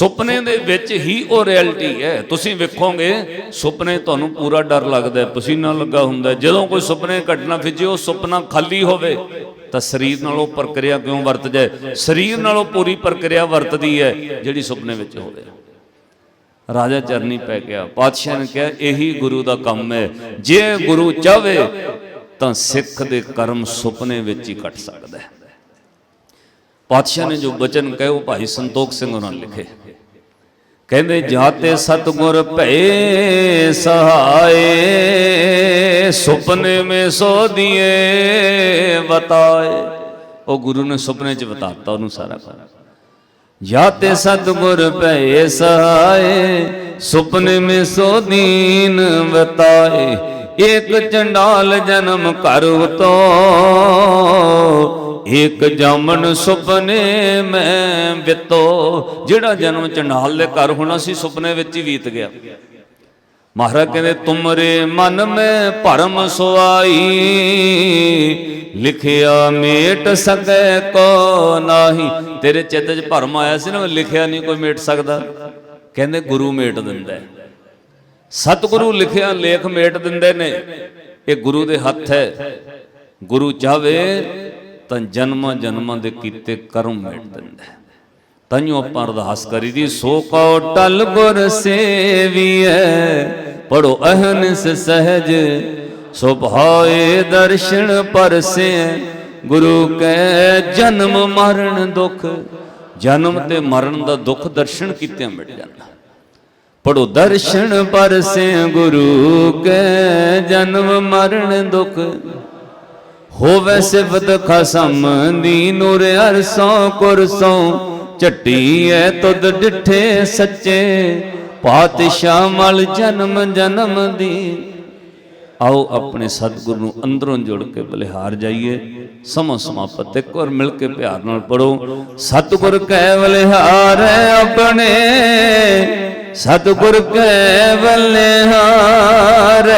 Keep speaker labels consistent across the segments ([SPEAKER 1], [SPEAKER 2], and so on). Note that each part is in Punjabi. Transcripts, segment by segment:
[SPEAKER 1] ਸੁਪਨੇ ਦੇ ਵਿੱਚ ਹੀ ਉਹ ਰਿਐਲਿਟੀ ਹੈ। ਤੁਸੀਂ ਵੇਖੋਗੇ, ਸੁਪਨੇ ਤੁਹਾਨੂੰ ਪੂਰਾ ਡਰ ਲੱਗਦਾ ਪਸੀਨਾ ਲੱਗਾ ਹੁੰਦਾ ਜਦੋਂ ਕੋਈ ਸੁਪਨੇ ਘਟਨਾ ਫਿਜੇ ਉਹ ਸੁਪਨਾ ਖਾਲੀ ਹੋਵੇ, ਤਾਂ ਸਰੀਰ ਨਾਲੋਂ ਪ੍ਰਕਿਰਿਆ ਕਿਉਂ ਵਰਤ ਜਾਏ? ਸਰੀਰ ਨਾਲੋਂ ਪੂਰੀ ਪ੍ਰਕਿਰਿਆ ਵਰਤਦੀ ਹੈ, ਜਿਹੜੀ ਸੁਪਨੇ ਵਿੱਚ ਹੋਵੇ। ਰਾਜਾ ਚਰਨੀ ਪੈ ਗਿਆ। ਪਾਤਸ਼ਾਹ ਨੇ ਕਿਹਾ, ਇਹੀ ਗੁਰੂ ਦਾ ਕੰਮ ਹੈ। ਜੇ ਗੁਰੂ ਚਾਵੇ ਤਾਂ ਸਿੱਖ ਦੇ ਕਰਮ ਸੁਪਨੇ ਵਿੱਚ ਹੀ ਕੱਟ ਸਕਦਾ ਹੈ। ਪਾਤਸ਼ਾਹ ਨੇ ਜੋ ਬਚਨ ਕਹੇ ਉਹ ਭਾਈ ਸੰਤੋਖ ਸਿੰਘ ਉਹਨਾਂ ਨੇ ਲਿਖੇ। ਕਹਿੰਦੇ, ਜਾਤੇ ਸਤਗੁਰ ਭਏ ਸਹਾਏ, ਸੁਪਨੇ ਮੇ ਸੋ ਦੀਏ ਬਤਾਏ ਉਹ ਗੁਰੂ ਨੇ ਸੁਪਨੇ ਚ ਬਤਾਤਾ ਉਹਨੂੰ ਸਾਰਾ ਕੁਝ। ਜਾਤੇ ਸਤਗੁਰ ਭਏ ਸਹਾਏ, ਸੁਪਨੇ ਮੇ ਸੋ ਦੀਨ ਬਤਾਏ ਏਕ ਚੰਡਾਲ ਜਨਮ ਕਰ ਉਤੋ ਏਕ ਜਾਮਨ ਸੁਪਨੇ ਮੈਂ ਬਿਤੋ ਜਿਹੜਾ ਜਨਮ ਚੰਡਾਲ ਦੇ ਘਰ ਹੋਣਾ ਸੀ, ਸੁਪਨੇ ਵਿੱਚ ਹੀ ਬੀਤ ਗਿਆ। ਮਹਾਰਾਜ ਕਹਿੰਦੇ, ਤੁਮਰੇ ਮਨ ਮੈਂ ਭਰਮ ਸੁਆਈ, ਲਿਖਿਆ ਮੇਟ ਸਕੈ ਕੋ ਨਾਹੀ। ਤੇਰੇ ਚਿੱਤ 'ਚ ਭਰਮ ਆਇਆ ਸੀ ਨਾ ਲਿਖਿਆ ਨਹੀਂ, ਕੋਈ ਮੇਟ ਸਕਦਾ। ਕਹਿੰਦੇ, ਗੁਰੂ ਮੇਟ ਦਿੰਦਾ ਹੈ। ਸਤਿਗੁਰੂ ਲਿਖਿਆ, ਲੇਖ ਮੇਟ ਦਿੰਦੇ ਨੇ। ਇਹ ਗੁਰੂ ਦੇ ਹੱਥ ਹੈ। ਗੁਰੂ ਚਾਵੇ ਤਾਂ ਜਨਮਾਂ ਜਨਮਾਂ ਦੇ ਕੀਤੇ ਕਰਮ ਮੇਟ ਦਿੰਦਾ ਹੈ। ਤੈਨੂੰ ਆਪਾਂ ਅਰਦਾਸ ਕਰੀ ਦੀ ਸੋ ਕੋ ਟਲ ਗੁਰ ਸੇਵੀਐ ਪੜੋ ਅਹਨਿਸ ਸਹਿਜ, ਸੋ ਦਰਸ਼ਨ ਪਰਸੇ ਗੁਰੂ ਕੈ ਜਨਮ ਮਰਨ ਦੁਖ, ਜਨਮ ਤੇ ਮਰਨ ਦਾ ਦੁੱਖ ਦਰਸ਼ਨ ਕੀਤਿਆਂ ਮਿਟ ਜਾਂਦਾ। ਪੜੋ ਦਰਸ਼ਨ ਪਰਸੇ ਗੁਰੂ ਕੈ ਜਨਮ ਮਰਨ ਦੁਖ ਹੋਵੇ ਸਿਫਤ ਖਸਮ ਦੀ ਨੂਰ ਅਰਸੋਂ ਕੁਰਸੋਂ ਝੱਟੀ ਐ ਤੁਧ ਡਿਠੇ ਸੱਚੇ। ਪਾਤਸ਼ਾਹ ਮਲ ਜਨਮ ਜਨਮ ਦੀ। ਆਓ ਆਪਣੇ ਸਤਿਗੁਰੂ ਨੂੰ ਅੰਦਰੋਂ ਜੁੜ ਕੇ ਬਲਿਹਾਰ ਜਾਈਏ। ਸਮੋ ਸਮਾਪਤ ਇੱਕ ਵਾਰ ਮਿਲ ਕੇ ਪਿਆਰ ਨਾਲ ਪੜੋ। ਸਤਿਗੁਰ ਕੈ ਬਲਿਹਾਰ ਆਪਣੇ। ਸਤਿਗੁਰ ਕੈ ਬਲਿਹਾਰ।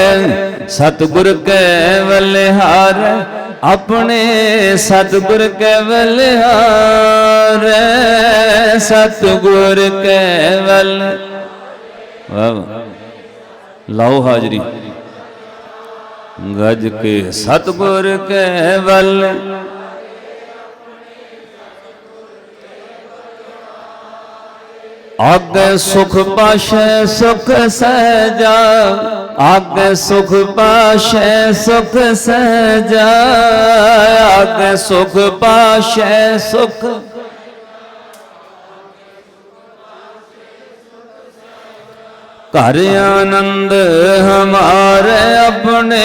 [SPEAKER 1] ਸਤਿਗੁਰ ਕੈ ਬਲਿਹਾਰ ਆਪਣੇ ਸਤਿਗੁਰ ਕੈ ਬਲਿਹਾਰ ਸਤਿਗੁਰ ਕੈ ਬਲ ਵਾਹ। ਲਾਓ ਹਾਜ਼ਰੀ। ਗਜ ਕੇ, ਸਤਗੁਰ ਕੈ ਵੱਲ ਆਗੇ ਸੁਖ ਪਾਸ਼ੈ, ਸੁਖ ਸਹਿਜਾ। ਆਗੇ ਸੁਖ ਪਾਸ਼ੈ, ਸੁਖ ਸਹਿਜਾ। ਆਗੇ ਸੁਖ ਪਾਸ਼ੈ, ਸੁਖ ਘਰ ਆਨੰਦ ਹਮਾਰੇ ਆਪਣੇ,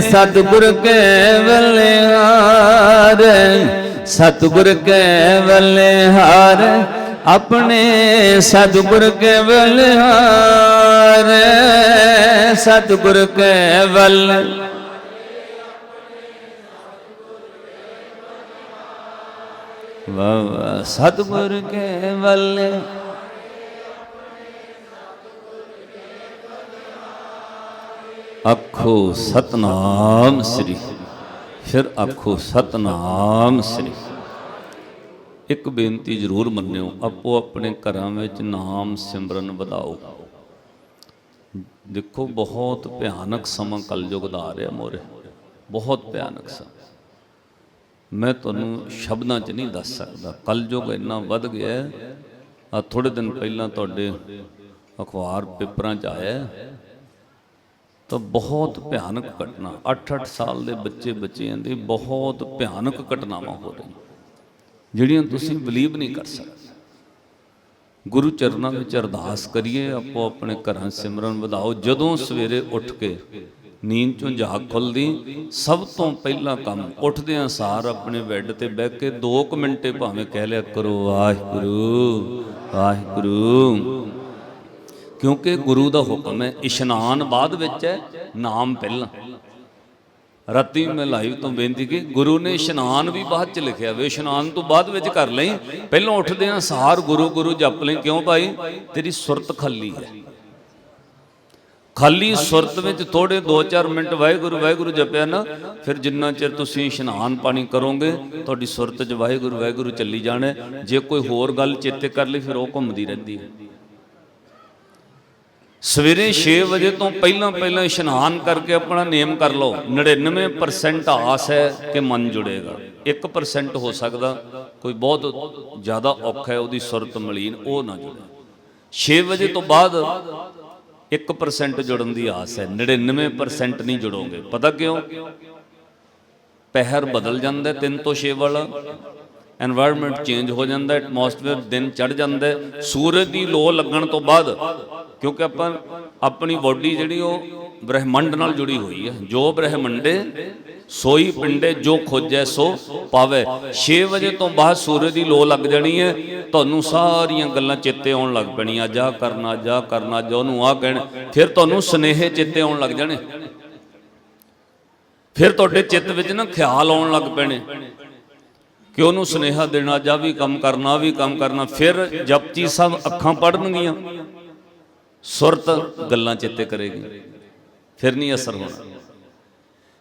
[SPEAKER 1] ਸਤਿਗੁਰ ਕੇ ਬਲਿਹਾਰ ਸਤਿਗੁਰ ਕੇ ਬਲਿਹਾਰ ਆਪਣੇ ਸਤਿਗੁਰ ਕੇ ਬਲਿਹਾਰ ਸਤਿਗੁਰ ਕੇ ਬਲ ਵਾਹ ਸਤਿਗੁਰ ਕੇ ਬਲ ਆਖੋ ਸਤਨਾਮ ਸ੍ਰੀ। ਫਿਰ ਆਖੋ ਸਤਨਾਮ ਸ੍ਰੀ। ਇੱਕ ਬੇਨਤੀ ਜ਼ਰੂਰ ਮੰਨਿਓ, ਆਪੋ ਆਪਣੇ ਘਰਾਂ ਵਿੱਚ ਨਾਮ ਸਿਮਰਨ ਵਧਾਓ। ਦੇਖੋ, ਬਹੁਤ ਭਿਆਨਕ ਸਮਾਂ ਕਲਯੁਗ ਦਾ ਆ ਰਿਹਾ ਮੋਰੇ। ਬਹੁਤ ਭਿਆਨਕ ਸਮਾਂ। ਮੈਂ ਤੁਹਾਨੂੰ ਸ਼ਬਦਾਂ 'ਚ ਨਹੀਂ ਦੱਸ ਸਕਦਾ। ਕਲਯੁਗ ਇੰਨਾ ਵੱਧ ਗਿਆ ਆ ਥੋੜੇ ਦਿਨ ਪਹਿਲਾਂ ਤੁਹਾਡੇ ਅਖਬਾਰ ਪੇਪਰਾਂ 'ਚ ਆਇਆ ਤਾਂ ਬਹੁਤ ਭਿਆਨਕ ਘਟਨਾ। 8-8 ਸਾਲ ਦੇ ਬੱਚੇ ਬੱਚਿਆਂ ਦੀ ਬਹੁਤ ਭਿਆਨਕ ਘਟਨਾਵਾਂ ਹੋ ਰਹੀਆਂ। ਜਿਹੜੀਆਂ ਤੁਸੀਂ ਬਲੀਵ ਨਹੀਂ ਕਰ ਸਕਦੇ। ਗੁਰੂ ਚਰਨਾਂ ਵਿੱਚ ਅਰਦਾਸ ਕਰੀਏ, ਆਪੋ ਆਪਣੇ ਘਰਾਂ ਸਿਮਰਨ ਵਧਾਓ। ਜਦੋਂ ਸਵੇਰੇ ਉੱਠ ਕੇ ਨੀਂਦ ਚੋਂ ਜਾਗ ਖੁੱਲਦੀ, ਸਭ ਤੋਂ ਪਹਿਲਾ ਕੰਮ ਉੱਠਦਿਆਂ ਸਾਰ ਆਪਣੇ ਬੈੱਡ ਤੇ ਬਹਿ ਕੇ 2 ਮਿੰਟੇ ਭਾਵੇਂ ਕਹਿ ਲਿਆ ਕਰੋ, ਵਾਹਿਗੁਰੂ ਵਾਹਿਗੁਰੂ। ਕਿਉਂਕਿ ਗੁਰੂ ਦਾ ਹੁਕਮ ਹੈ, ਇਸ਼ਨਾਨ ਬਾਅਦ ਵਿੱਚ ਹੈ, ਨਾਮ ਪਹਿਲਾਂ। ਰਾਤੀ ਮੈਂ ਲਾਈਵ ਤੋਂ ਬੇਨਤੀ ਕੀ ਗੁਰੂ ਨੇ ਇਸ਼ਨਾਨ ਵੀ ਬਾਅਦ ਚ ਲਿਖਿਆ ਵੇ, ਇਸ਼ਨਾਨ ਤੋਂ ਬਾਅਦ ਵਿੱਚ ਕਰ ਲਈ। ਪਹਿਲਾਂ ਉੱਠਦੇ ਆ, ਸਾਰ ਗੁਰੂ ਗੁਰੂ ਜਪ ਲਈ, ਕਿਉਂ ਭਾਈ? ਤੇਰੀ ਸੁਰਤ ਖੱਲੀ ਹੈ। ਖਾਲੀ ਸੁਰਤ ਵਿੱਚ ਥੋੜੇ 2-4 ਮਿੰਟ ਵਾਹਿਗੁਰੂ ਵਾਹਿਗੁਰੂ ਜਪਿਆ ਨਾ, ਫਿਰ ਜਿੰਨਾ ਚਿਰ ਤੁਸੀਂ ਇਸ਼ਨਾਨ ਪਾਣੀ ਕਰੋਗੇ, ਤੁਹਾਡੀ ਸੁਰਤ 'ਚ ਵਾਹਿਗੁਰੂ ਵਾਹਿਗੁਰੂ ਚੱਲੀ ਜਾਣਾ ਜੇ ਕੋਈ ਹੋਰ ਗੱਲ ਚੇਤੇ ਕਰ ਲਈ, ਫਿਰ ਉਹ ਘੁੰਮਦੀ ਰਹਿੰਦੀ ਹੈ। ਸਵੇਰੇ 6 ਵਜੇ ਤੋਂ ਪਹਿਲਾਂ ਪਹਿਲਾਂ ਇਸ਼ਨਾਨ ਕਰਕੇ ਆਪਣਾ ਨੇਮ ਕਰ ਲਓ। 99% ਆਸ ਹੈ ਕਿ ਮਨ ਜੁੜੇਗਾ। 1% ਹੋ ਸਕਦਾ। ਕੋਈ ਬਹੁਤ ਜ਼ਿਆਦਾ ਔਖਾ ਹੈ, ਉਹਦੀ ਸੁਰਤ ਮਲੀਨ, ਉਹ ਨਾ ਜੁੜੇ। 6 ਵਜੇ ਤੋਂ ਬਾਅਦ 1% ਜੁੜਨ ਦੀ ਆਸ ਹੈ। 99% ਨਹੀਂ ਜੁੜੋਗੇ। ਪਤਾ ਕਿਉਂ? ਪਹਿਰ ਬਦਲ ਜਾਂਦਾ 3 ਤੋਂ 6 ਵਾਲਾ। এনवायरमेंट ਚੇਂਜ ਹੋ ਜਾਂਦਾ ਐਟਮੋਸਫੇਅਰ ਦਿਨ ਚੜ ਜਾਂਦਾ, ਸੂਰਜ ਦੀ ਲੋ ਲੱਗਣ ਤੋਂ ਬਾਅਦ, ਕਿਉਂਕਿ ਆਪਾਂ ਆਪਣੀ ਬਾਡੀ ਜਿਹੜੀ ਉਹ ਬ੍ਰਹਿਮੰਡ ਨਾਲ ਜੁੜੀ ਹੋਈ ਹੈ। ਜੋ ਬ੍ਰਹਿਮੰਡੇ, ਸੋਈ ਪਿੰਡੇ ਜੋ ਖੋਜੈ ਸੋ ਪਾਵੇ। 6 ਵਜੇ ਤੋਂ ਬਾਅਦ ਸੂਰਜ ਦੀ ਲੋ ਲੱਗ ਜਾਣੀ ਹੈ, ਤੁਹਾਨੂੰ ਸਾਰੀਆਂ ਗੱਲਾਂ ਚੇਤੇ ਆਉਣ ਲੱਗ ਪੈਣੀਆਂ। ਜਾ ਕਰਨਾ ਜਾ ਕਰਨਾ, ਜੋ ਨੂੰ ਆ ਕਹਿਣ, ਫਿਰ ਤੁਹਾਨੂੰ ਸਨੇਹ ਚੇਤੇ ਆਉਣ ਲੱਗ ਜਾਣੇ। ਫਿਰ ਤੁਹਾਡੇ ਚਿੱਤ ਵਿੱਚ ਨਾ ਖਿਆਲ ਆਉਣ ਲੱਗ ਪੈਣੇ। ਕਿ ਉਹਨੂੰ ਸੁਨੇਹਾ ਦੇਣਾ, ਜਾਂ ਵੀ ਕੰਮ ਕਰਨਾ ਵੀ ਕੰਮ ਕਰਨਾ, ਫਿਰ ਜਪਜੀ ਸਾਹਿਬ ਅੱਖਾਂ ਪੜਨਗੀਆਂ ਸੁਰਤ ਗੱਲਾਂ ਚੇਤੇ ਕਰੇਗੀ। ਫਿਰ ਨਹੀਂ ਅਸਰ ਹੋਣਾ।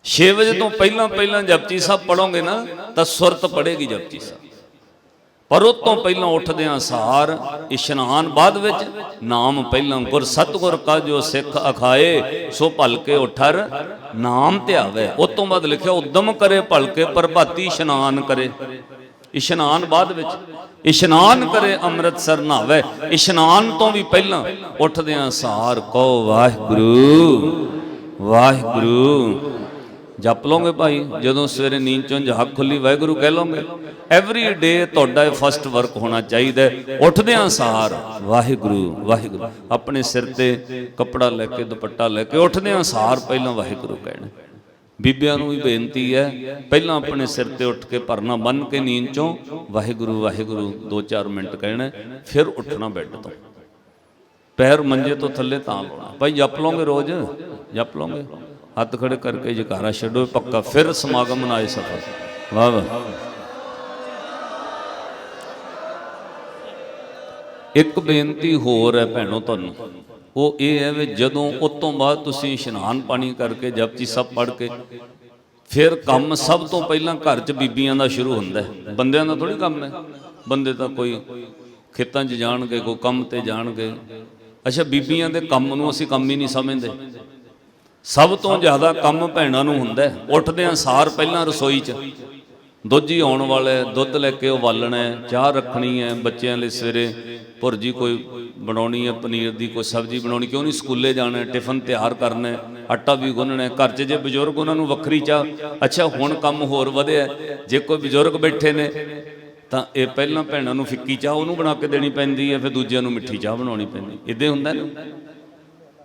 [SPEAKER 1] 6 ਵਜੇ ਤੋਂ ਪਹਿਲਾਂ ਪਹਿਲਾਂ ਜਪਜੀ ਸਾਹਿਬ ਪੜੋਗੇ ਨਾ, ਤਾਂ ਸੁਰਤ ਪੜੇਗੀ ਜਪਜੀ ਸਾਹਿਬ। ਪਰ ਉਹ ਤੋਂ ਪਹਿਲਾਂ ਉੱਠਦਿਆਂ ਸਾਰ, ਇਸ਼ਨਾਨ ਬਾਅਦ ਵਿੱਚ ਨਾਮ ਪਹਿਲਾਂ ਗੁਰ ਸਤਗੁਰ ਕਾ ਜੋ ਸਿੱਖ ਅਖਾਏ, ਸੋ ਭਲ ਕੇ ਉਠਰ, ਨਾਮ ਧਿਆਵੇ। ਉਸ ਤੋਂ ਬਾਅਦ ਲਿਖਿਆ, ਉਦਮ ਕਰੇ ਭਲਕੇ ਪ੍ਰਭਾਤੀ ਇਸ਼ਨਾਨ ਕਰੇ। ਇਸ਼ਨਾਨ ਬਾਅਦ ਵਿੱਚ, ਇਸ਼ਨਾਨ ਕਰੇ ਅੰਮ੍ਰਿਤਸਰ ਨਹਾਵੇ। ਇਸ਼ਨਾਨ ਤੋਂ ਵੀ ਪਹਿਲਾਂ ਉੱਠਦਿਆਂ ਸਾਰ ਕਹੋ ਵਾਹਿਗੁਰੂ ਵਾਹਿਗੁਰੂ। ਜਪ ਲਓਗੇ ਭਾਈ? ਜਦੋਂ ਸਵੇਰੇ ਨੀਂਦ ਚੋਂ ਜਹਾਕ ਖੁੱਲੀ, ਵਾਹਿਗੁਰੂ ਕਹਿ ਲਓਗੇ ਐਵਰੀ ਡੇ ਤੁਹਾਡਾ ਇਹ ਫਸਟ ਵਰਕ ਹੋਣਾ ਚਾਹੀਦਾ ਉੱਠਦਿਆਂ ਸਾਰ, ਵਾਹਿਗੁਰੂ ਵਾਹਿਗੁਰੂ। ਆਪਣੇ ਸਿਰ ਤੇ ਕੱਪੜਾ ਲੈ ਕੇ, ਦੁਪੱਟਾ ਲੈ ਕੇ ਉੱਠਦਿਆਂ ਸਾਰ, ਪਹਿਲਾਂ ਵਾਹਿਗੁਰੂ ਕਹਿਣਾ। ਬੀਬੀਆਂ ਨੂੰ ਵੀ ਬੇਨਤੀ ਹੈ, ਪਹਿਲਾਂ ਆਪਣੇ ਸਿਰ ਤੇ ਉੱਠ ਕੇ ਭਰਨਾ ਬੰਨ ਕੇ ਨੀਂਦ ਚੋਂ, ਵਾਹਿਗੁਰੂ ਵਾਹਿਗੁਰੂ 2-4 ਮਿੰਟ ਕਹਿਣਾ ਫਿਰ ਉੱਠਣਾ ਬੈੱਡ ਤੋਂ। ਪੈਰ ਮੰਜੇ ਤੋਂ ਥੱਲੇ ਤਾਂ ਲਾਉਣਾ। ਭਾਈ, ਜਪ ਲਓਗੇ ਰੋਜ਼? ਜਪ ਲਓਗੇ? ਹੱਥ ਖੜੇ ਕਰਕੇ ਜਕਾਰਾ ਛੱਡੋ, ਪੱਕਾ ਫਿਰ ਸਮਾਗਮ ਮਨਾਏ ਸਫਲ ਵਾਹ ਵਾਹ। ਇੱਕ ਬੇਨਤੀ ਹੋਰ ਹੈ ਭੈਣੋ ਤੁਹਾਨੂੰ। ਉਹ ਇਹ ਹੈ ਵੀ ਜਦੋਂ ਉਸ ਤੋਂ ਬਾਅਦ ਤੁਸੀਂ ਇਸ਼ਨਾਨ ਪਾਣੀ ਕਰਕੇ, ਜਪਜੀ ਸਭ ਪੜ੍ਹ ਕੇ, ਫਿਰ ਕੰਮ ਸਭ ਤੋਂ ਪਹਿਲਾਂ ਘਰ 'ਚ ਬੀਬੀਆਂ ਦਾ ਸ਼ੁਰੂ ਹੁੰਦਾ ਹੈ। ਬੰਦਿਆਂ ਦਾ ਥੋੜੀ ਕੰਮ ਹੈ। ਬੰਦੇ ਤਾਂ ਕੋਈ ਖੇਤਾਂ 'ਚ ਜਾਣਗੇ, ਕੋਈ ਕੰਮ ਤੇ ਜਾਣਗੇ। ਅੱਛਾ, ਬੀਬੀਆਂ ਦੇ ਕੰਮ ਨੂੰ ਅਸੀਂ ਕੰਮ ਹੀ ਨਹੀਂ ਸਮਝਦੇ। ਸਭ ਤੋਂ ਜ਼ਿਆਦਾ ਕੰਮ ਭੈਣਾਂ ਨੂੰ ਹੁੰਦਾ ਹੈ। ਉੱਠਦਿਆਂ ਸਾਰ ਪਹਿਲਾਂ ਰਸੋਈ 'ਚ। ਦੁੱਧ ਹੀ ਆਉਣ ਵਾਲਾ, ਦੁੱਧ ਲੈ ਕੇ ਉਬਾਲਣਾ ਚਾਹ ਰੱਖਣੀ ਹੈ ਬੱਚਿਆਂ ਲਈ ਸਵੇਰੇ। ਭੁਰਜੀ ਕੋਈ ਬਣਾਉਣੀ ਹੈ ਪਨੀਰ ਦੀ, ਕੋਈ ਸਬਜ਼ੀ ਬਣਾਉਣੀ, ਕਿਉਂ ਨਹੀਂ ਸਕੂਲੇ ਜਾਣਾ ਟਿਫਨ ਤਿਆਰ ਕਰਨਾ ਆਟਾ ਵੀ ਗੁੰਨਣਾ ਘਰ 'ਚ ਜੇ ਬਜ਼ੁਰਗ ਉਹਨਾਂ ਨੂੰ ਵੱਖਰੀ ਚਾਹ, ਅੱਛਾ ਹੁਣ ਕੰਮ ਹੋਰ ਵਧਿਆ ਜੇ ਕੋਈ ਬਜ਼ੁਰਗ ਬੈਠੇ ਨੇ, ਤਾਂ ਇਹ ਪਹਿਲਾਂ ਭੈਣਾਂ ਨੂੰ ਫਿੱਕੀ ਚਾਹ ਉਹਨੂੰ ਬਣਾ ਕੇ ਦੇਣੀ ਪੈਂਦੀ ਹੈ, ਫਿਰ ਦੂਜਿਆਂ ਨੂੰ ਮਿੱਠੀ ਚਾਹ ਬਣਾਉਣੀ ਪੈਂਦੀ ਇਦਾਂ ਹੁੰਦਾ ਨਾ।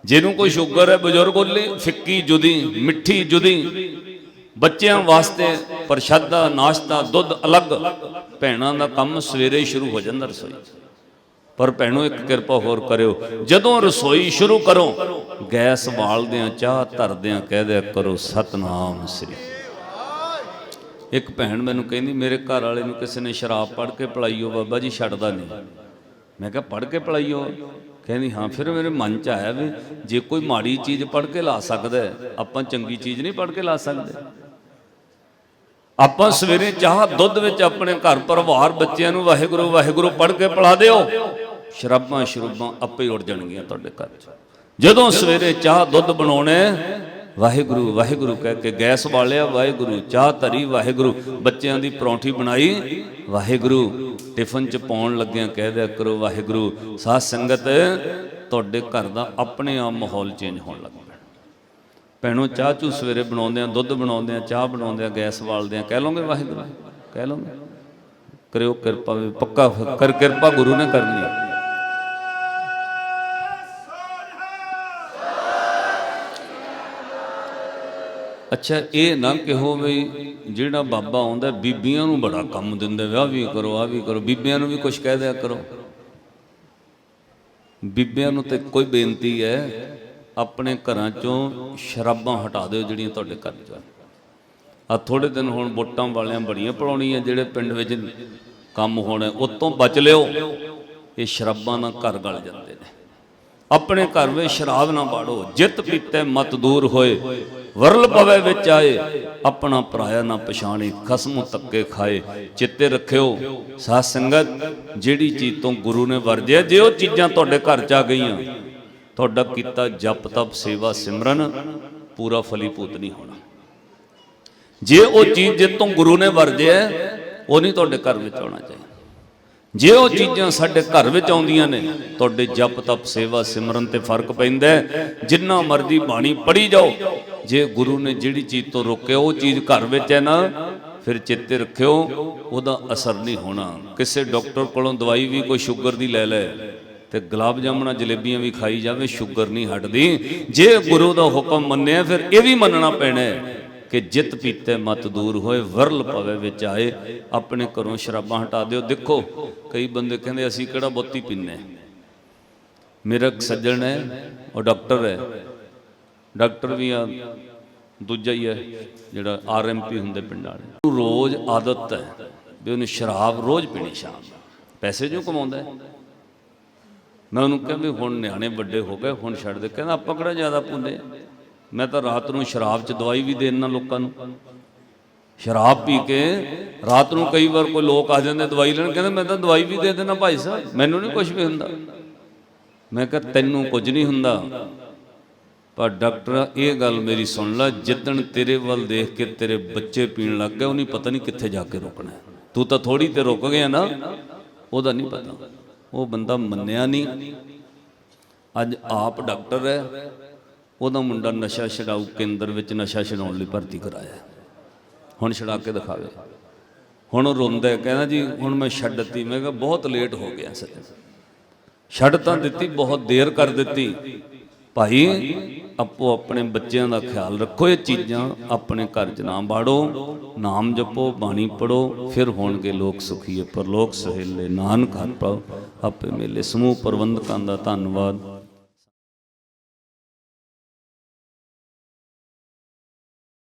[SPEAKER 1] ਜਿਹਨੂੰ ਕੋਈ ਸ਼ੂਗਰ ਹੈ, ਬਜ਼ੁਰਗ ਉਹਲੇ ਫਿੱਕੀ ਜੁਦੀ, ਮਿੱਠੀ ਜੁਦੀ। ਬੱਚਿਆਂ ਵਾਸਤੇ ਪ੍ਰਸ਼ਾਦਾ, ਨਾਸ਼ਤਾ, ਦੁੱਧ ਅਲੱਗ। ਭੈਣਾਂ ਦਾ ਕੰਮ ਸਵੇਰੇ ਸ਼ੁਰੂ ਹੋ ਜਾਂਦਾ ਰਸੋਈ। ਪਰ ਭੈਣੋ, ਇੱਕ ਕਿਰਪਾ ਹੋਰ ਕਰਿਓ। ਜਦੋਂ ਰਸੋਈ ਸ਼ੁਰੂ ਕਰੋ, ਗੈਸ ਬਾਲਦਿਆਂ ਚਾਹ ਧਰਦਿਆਂ, ਕਹਿ ਦਿਆ ਕਰੋ, ਸਤਨਾਮ ਸ੍ਰੀ। ਇੱਕ ਭੈਣ ਮੈਨੂੰ ਕਹਿੰਦੀ, ਮੇਰੇ ਘਰ ਵਾਲੇ ਨੂੰ ਕਿਸੇ ਨੇ ਸ਼ਰਾਬ ਪੜ ਕੇ ਪਲਾਈਓ ਬਾਬਾ ਜੀ, ਛੱਡਦਾ ਨਹੀਂ। ਮੈਂ ਕਿਹਾ ਪੜ ਕੇ ਪਲਾਈਓ ਕਹਿੰਦੀ ਹਾਂ, ਫਿਰ ਮੇਰੇ ਮਨ ਚ ਆਇਆ ਵੀ ਜੇ ਕੋਈ ਮਾੜੀ ਚੀਜ਼ ਪੜ ਕੇ ਲਾ ਸਕਦਾ ਆਪਾਂ ਚੰਗੀ ਚੀਜ਼ ਨਹੀਂ ਪੜ ਕੇ ਲਾ ਸਕਦੇ। ਆਪਾਂ ਸਵੇਰੇ ਚਾਹ, ਦੁੱਧ ਵਿੱਚ ਆਪਣੇ ਘਰ ਪਰਿਵਾਰ ਬੱਚਿਆਂ ਨੂੰ ਵਾਹਿਗੁਰੂ ਵਾਹਿਗੁਰੂ ਪੜ ਕੇ ਪਲਾ ਦਿਓ। ਸ਼ਰਾਬਾਂ, ਸ਼ਰੂਬਾਂ ਆਪੇ ਹੀ ਉੜ ਜਾਣਗੀਆਂ ਤੁਹਾਡੇ ਘਰ 'ਚ। ਜਦੋਂ ਸਵੇਰੇ ਚਾਹ, ਦੁੱਧ ਬਣਾਉਣੇ ਵਾਹਿਗੁਰੂ ਵਾਹਿਗੁਰੂ ਕਹਿ ਕੇ ਗੈਸ ਵਾਲਿਆ, ਵਾਹਿਗੁਰੂ, ਚਾਹ ਧਰੀ, ਵਾਹਿਗੁਰੂ। ਬੱਚਿਆਂ ਦੀ ਪਰੌਂਠੀ ਬਣਾਈ। ਵਾਹਿਗੁਰੂ, ਟਿਫਨ 'ਚ ਪਾਉਣ ਲੱਗਿਆਂ ਕਹਿ ਦਿਆ ਕਰੋ, ਵਾਹਿਗੁਰੂ, ਸਾਧ ਸੰਗਤ, ਤੁਹਾਡੇ ਘਰ ਦਾ ਆਪਣੇ ਆਪ ਮਾਹੌਲ ਚੇਂਜ ਹੋਣ ਲੱਗ ਪੈਣਾ ਭੈਣੋ, ਚਾਹ ਚੂ ਸਵੇਰੇ ਬਣਾਉਂਦੇ ਆ ਦੁੱਧ ਬਣਾਉਂਦੇ ਆ ਚਾਹ ਬਣਾਉਂਦੇ ਆ ਗੈਸ ਬਾਲਦੇ ਆ ਕਹਿ ਲਓਗੇ ਵਾਹਿਗੁਰੂ? ਕਹਿ ਲਓਗੇ? ਕਰਿਓ ਕਿਰਪਾ ਵੀ ਪੱਕਾ, ਕਰ ਕਿਰਪਾ ਗੁਰੂ ਨੇ ਕਰਨੀ। ਅੱਛਾ, ਇਹ ਨਾ ਕਿਹੋ ਵੀ ਜਿਹੜਾ ਬਾਬਾ ਆਉਂਦਾ, ਬੀਬੀਆਂ ਨੂੰ ਬੜਾ ਕੰਮ ਦਿੰਦੇ ਵਿਆਹ ਵੀ ਕਰੋ ਆ ਵੀ ਕਰੋ, ਬੀਬੀਆਂ ਨੂੰ ਵੀ ਕੁਝ ਕਹਿ ਦਿਆ ਕਰੋ। ਬੀਬੀਆਂ ਨੂੰ ਤੇ ਕੋਈ ਬੇਨਤੀ ਹੈ, ਆਪਣੇ ਘਰਾਂ ਚੋਂ ਸ਼ਰਾਬਾਂ ਹਟਾ ਦਿਓ ਜਿਹੜੀਆਂ ਤੁਹਾਡੇ ਘਰ ਚ ਆ। ਥੋੜੇ ਦਿਨ ਹੁਣ ਵੋਟਾਂ ਵਾਲਿਆਂ ਬੜੀਆਂ ਪੜਾਉਣੀਆਂ, ਜਿਹੜੇ ਪਿੰਡ ਵਿੱਚ ਕੰਮ ਹੋਣਾ ਉਤੋਂ ਬਚ ਲਿਓ। ਇਹ ਸ਼ਰਾਬਾਂ ਨਾਲ ਘਰ ਗਲ ਜਾਂਦੇ ਨੇ। ਆਪਣੇ ਘਰ ਵਿੱਚ ਸ਼ਰਾਬ ਨਾ ਬਾੜੋ ਜਿੱਤ ਪੀਤੇ ਮਤ ਦੂਰ ਹੋਏ। ਵਰਲ ਪਵੇ ਵਿੱਚ ਆਏ, ਆਪਣਾ ਪਰਾਇਆ ਨਾ ਪਛਾਣੇ, ਖਸਮ ਤੱਕੇ ਖਾਏ। ਚਿੱਤੇ ਰੱਖਿਓ, ਸਾਧ ਸੰਗਤ, ਜਿਹੜੀ ਚੀਜ਼ ਤੋਂ ਗੁਰੂ ਨੇ ਵਰਜਿਆ, ਜੇ ਉਹ ਚੀਜ਼ਾਂ ਤੁਹਾਡੇ ਘਰ ਚ ਆ ਗਈਆਂ, ਤੁਹਾਡਾ ਕੀਤਾ ਜਪ, ਤਪ, ਸੇਵਾ, ਸਿਮਰਨ, ਪੂਰਾ ਫਲੀਭੂਤ ਨਹੀਂ ਹੋਣਾ। ਜੇ ਉਹ ਚੀਜ਼ ਜਿੱਤੋਂ ਗੁਰੂ ਨੇ ਵਰਜਿਆ, ਉਹ ਨਹੀਂ ਤੁਹਾਡੇ ਘਰ ਵਿੱਚ ਆਉਣਾ ਚਾਹੀਦਾ। ਜੇ ਉਹ ਚੀਜ਼ਾਂ ਸਾਡੇ ਘਰ ਵਿੱਚ ਆਉਂਦੀਆਂ ਨੇ, ਤੁਹਾਡੇ ਜਪ ਤਪ, ਸੇਵਾ ਸਿਮਰਨ ਤੇ ਫ਼ਰਕ ਪੈਂਦਾ ਜਿੰਨਾ ਮਰਜ਼ੀ ਬਾਣੀ ਪੜੀ ਜਾਓ, ਜੇ ਗੁਰੂ ਨੇ ਜਿਹੜੀ ਚੀਜ਼ ਤੋਂ ਰੋਕਿਆ, ਉਹ ਚੀਜ਼ ਘਰ ਵਿੱਚ ਹੈ ਨਾ, ਫਿਰ ਚਿੱਤੇ ਰੱਖਿਓ, ਉਹਦਾ ਅਸਰ ਨਹੀਂ ਹੋਣਾ। ਕਿਸੇ ਡਾਕਟਰ ਕੋਲੋਂ ਦਵਾਈ ਵੀ ਕੋਈ ਸ਼ੂਗਰ ਦੀ ਲੈ ਲੈ, ਤੇ ਗੁਲਾਬ ਜਾਮਣਾ, ਜਲੇਬੀਆਂ ਵੀ ਖਾਈ ਜਾਵੇ, ਸ਼ੂਗਰ ਨਹੀਂ ਹਟਦੀ। ਜੇ ਗੁਰੂ ਦਾ ਹੁਕਮ ਮੰਨਿਆ, ਫਿਰ ਇਹ ਵੀ ਮੰਨਣਾ ਪੈਣਾ ਹੈ। ਕਿ ਜਿਤ ਪੀਤੇ ਮਤ ਦੂਰ ਹੋਏ, ਵਰਲ ਪਵੇ ਵਿੱਚ ਆਏ, ਆਪਣੇ ਘਰੋਂ ਸ਼ਰਾਬਾਂ ਹਟਾ ਦਿਓ। ਦੇਖੋ, ਕਈ ਬੰਦੇ ਕਹਿੰਦੇ ਅਸੀਂ ਕਿਹੜਾ ਬੋਤੀ ਪੀਨੇ ਮੇਰਾ ਸੱਜਣ ਹੈ, ਉਹ ਡਾਕਟਰ ਹੈ। ਡਾਕਟਰ ਵੀ ਆ, ਦੂਜਾ ਹੀ ਹੈ, ਜਿਹੜਾ ਆਰਐਮਪੀ ਹੁੰਦੇ ਪਿੰਡਾਂ ਵਾਲੇ। ਉਹਨੂੰ ਰੋਜ਼ ਆਦਤ ਹੈ ਵੀ ਉਹਨੇ ਸ਼ਰਾਬ ਰੋਜ਼ ਪੀਣੀ ਸ਼ਾਮ ਪੈਸੇ ਜੋ ਕਮਾਉਂਦਾ ਹੈ। ਮੈਂ ਉਹਨੂੰ ਕਿਹਾ ਵੀ ਹੁਣ ਨਿਆਣੇ ਵੱਡੇ ਹੋ ਗਏ, ਹੁਣ ਛੱਡ ਦੇ। ਕਹਿੰਦਾ, ਆਪਾਂ ਕਿਹੜਾ ਜ਼ਿਆਦਾ ਪੁੰਦੇ ਮੈਂ ਤਾਂ ਰਾਤ ਨੂੰ ਸ਼ਰਾਬ 'ਚ ਦਵਾਈ ਵੀ ਦੇ ਦਿੰਦਾ ਲੋਕਾਂ ਨੂੰ। ਸ਼ਰਾਬ ਪੀ ਕੇ ਰਾਤ ਨੂੰ ਕਈ ਵਾਰ ਕੋਈ ਲੋਕ ਆ ਜਾਂਦੇ ਦਵਾਈ ਲੈਣ, ਕਹਿੰਦੇ ਮੈਂ ਤਾਂ ਦਵਾਈ ਵੀ ਦੇ ਦੇਣਾ ਭਾਈ ਸਾਹਿਬ, ਮੈਨੂੰ ਨਹੀਂ ਕੁਝ ਵੀ ਹੁੰਦਾ। ਮੈਂ ਕਿਹਾ ਤੈਨੂੰ ਕੁਝ ਨਹੀਂ ਹੁੰਦਾ। ਪਰ ਡਾਕਟਰ, ਇਹ ਗੱਲ ਮੇਰੀ ਸੁਣ ਲੈ, ਜਿੱਦਣ ਤੇਰੇ ਵੱਲ ਦੇਖ ਕੇ ਤੇਰੇ ਬੱਚੇ ਪੀਣ ਲੱਗ ਗਏ ਉਹ ਪਤਾ ਨਹੀਂ ਕਿੱਥੇ ਜਾ ਕੇ ਰੁਕਣਾ ਤੂੰ ਤਾਂ ਥੋੜੀ ਤੇ ਰੁਕ ਗਿਆ ਨਾ, ਉਹਦਾ ਨਹੀਂ ਪਤਾ। ਉਹ ਬੰਦਾ ਮੰਨਿਆ ਨਹੀਂ ਅੱਜ ਆਪ ਡਾਕਟਰ ਹੈ। ਉਹਦਾ ਮੁੰਡਾ ਨਸ਼ਾ ਛਡਾਊ ਕੇਂਦਰ ਵਿੱਚ ਨਸ਼ਾ ਛਡਾਉਣ ਲਈ ਭਰਤੀ ਕਰਾਇਆ। ਹੁਣ ਛਡਾ ਕੇ ਦਿਖਾਵੇ। ਹੁਣ ਉਹ ਰੋਂਦਾ ਕਹਿੰਦਾ ਜੀ, ਹੁਣ ਮੈਂ ਛੱਡ ਦਿੱਤੀ। ਮੈਂ ਕਿਹਾ, ਬਹੁਤ ਲੇਟ ਹੋ ਗਿਆ ਸੱਚ ਛੱਡ ਤਾਂ ਦਿੱਤੀ, ਬਹੁਤ ਦੇਰ ਕਰ ਦਿੱਤੀ। ਭਾਈ, ਆਪੋ ਆਪਣੇ ਬੱਚਿਆਂ ਦਾ ਖਿਆਲ ਰੱਖੋ, ਇਹ ਚੀਜ਼ਾਂ ਆਪਣੇ ਘਰ 'ਚ ਨਾ ਬਾੜੋ, ਨਾਮ ਜਪੋ, ਬਾਣੀ ਪੜੋ, ਫਿਰ ਹੋਣਗੇ ਲੋਕ ਸੁਖੀਏ ਪਰ ਲੋਕ ਸਹੇਲੇ, ਨਾਨਕ ਹਰ ਪਾਓ ਆਪੇ ਮੇਲੇ। ਸਮੂਹ ਪ੍ਰਬੰਧਕਾਂ ਦਾ ਧੰਨਵਾਦ।